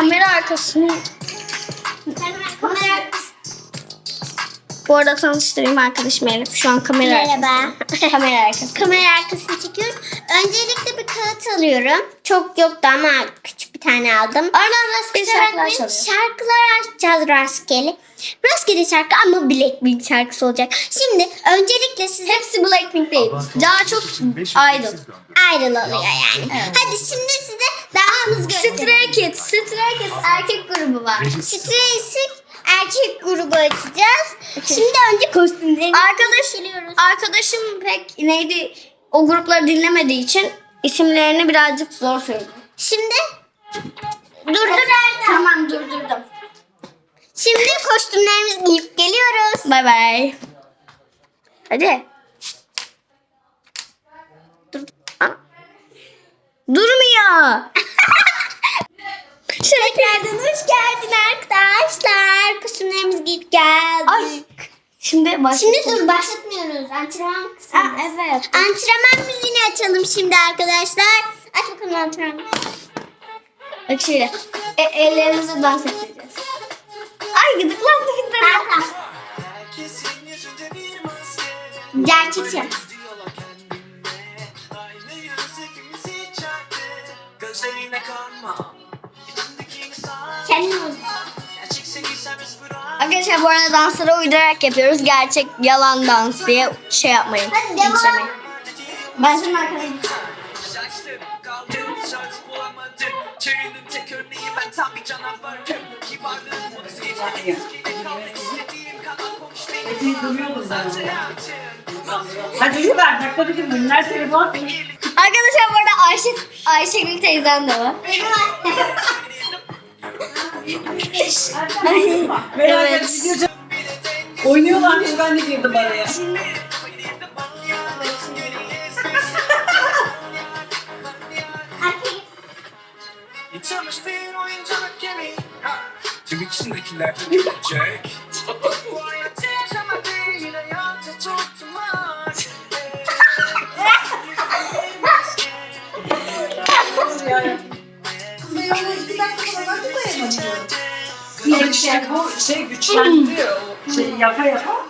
kamera arkasını Kamera bu arada tanıştırayım arkadaşım Elif. Şu an kamera Merhaba. arkası. kamera arkası. kamera arkasını çekiyoruz. Öncelikle bir kağıt alıyorum. Çok yoktu ama küçük bir tane aldım. Oradan rastgele şarkılar. Şarkılar açacağız rastgele. Rastgele şarkı ama Blackpink şarkısı olacak. Şimdi öncelikle size Hepsi Blackpink değil. Daha çok idol. ayrıl oluyor yani. Hadi şimdi size dansımızı göstereyim. Stray Kids. Stray Kids erkek grubu var. Stray erkek grubu açacağız. Şimdi önce kostümleri Arkadaş, geliyoruz. arkadaşım pek neydi o grupları dinlemediği için isimlerini birazcık zor söylüyor. Şimdi durdur Erdem. Tamam durdurdum. Şimdi kostümlerimizi giyip geliyoruz. Bay bay. Hadi. Dur. Aa. Durmuyor. Arkadaşlar. Kostümlerimizi giyip geldik. Ay. Şimdi baş. Şimdi dur başlatmıyoruz. Antrenman kısmı. Aa, evet. Antrenman müziğini açalım şimdi arkadaşlar. Aç bakalım antrenman. Bak şöyle. E, ellerimizle dans edeceğiz. Ay gıdıklandı gıdıklandı. Gerçekçi. Diyorlar kendine Arkadaşlar bu arada dansları uydurarak yapıyoruz. Gerçek yalan dans diye şey yapmayın. Hadi devam. linçlemeyin. Ben şimdi ben ben yaptım Hadi şuradan dakika günler telefon. Arkadaşlar bu arada Ayşe, Ayşegül teyzem de var. Beraber Evet. gidiyor. Oynuyorlarmış ben de girdim araya. Oyuncak Tüm içindekiler de Bu hayatı Kızım işte bu Ser du ikke hva jeg har?